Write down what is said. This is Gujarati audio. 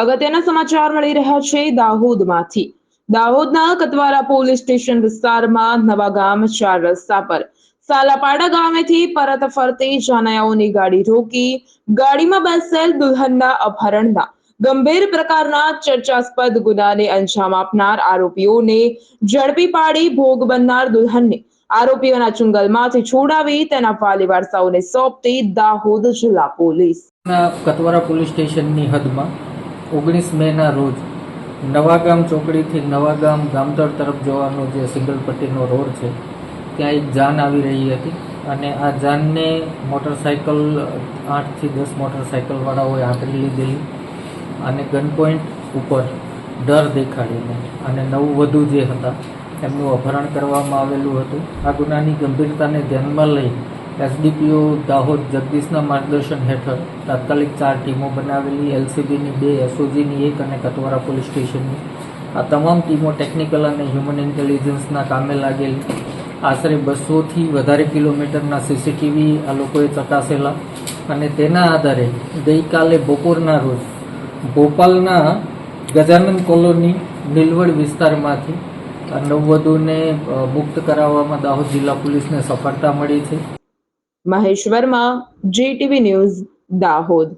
અગત્યના સમાચાર મળી રહ્યા છે દાહોદમાંથી. દાહોદના કતવારા પોલીસ સ્ટેશન વિસ્તારમાં નવા ગામ ચાર રસ્તા પર. સાલાપાડા ગામેથી પરત ફરતી જાનૈયાઓની ગાડી રોકી ગાડીમાં બેસેલ દુલ્હનના અપહરણના ગંભીર પ્રકારના ચર્ચાસ્પદ ગુનાને અંજામ આપનાર આરોપીઓને ઝડપી પાડી ભોગ બનનાર દુલ્હનને આરોપીઓના ચુંગલમાંથી છોડાવી તેના વાલી વારસાઓને સોંપતી દાહોદ જિલ્લા પોલીસ. કતવારા પોલીસ સ્ટેશનની હદમાં ઓગણીસ મેના રોજ નવાગામ ચોકડીથી નવાગામ ગામતળ તરફ જવાનો જે સિંગલ પટ્ટીનો રોડ છે, ત્યાં એક જાન આવી રહી હતી અને આ જાનને મોટરસાઇકલ, આઠથી દસ મોટરસાઇકલવાળાઓએ આંતરી લીધેલી અને ગન પોઈન્ટ ઉપર ડર દેખાડીને અને નવું વધુ જે હતા, એમનું અપહરણ કરવામાં આવેલું હતું. આ ગુનાની ગંભીરતાને ધ્યાનમાં લઈ એસડીપીઓ દાહોદ જગદીશના માર્ગદર્શન હેઠળ તાત્કાલિક ચાર ટીમો બનાવેલી, એલસીબીની બે, એસઓજીની એક અને કતવારા પોલીસ સ્ટેશનની. આ તમામ ટીમો ટેકનિકલ અને હ્યુમન ઇન્ટેલિજન્સના કામે લાગેલી. આશરે બસોથી વધારે કિલોમીટરના સીસીટીવી આ લોકોએ ચકાસેલા અને તેના આધારે ગઈકાલે બપોરના રોજ ભોપાલના ગજાનંદ કોલોની નીલવડ વિસ્તારમાંથી નવવધુને મુક્ત કરાવવામાં દાહોદ જિલ્લા પોલીસને સફળતા મળી છે. Mahesh Verma JTV news Dahod.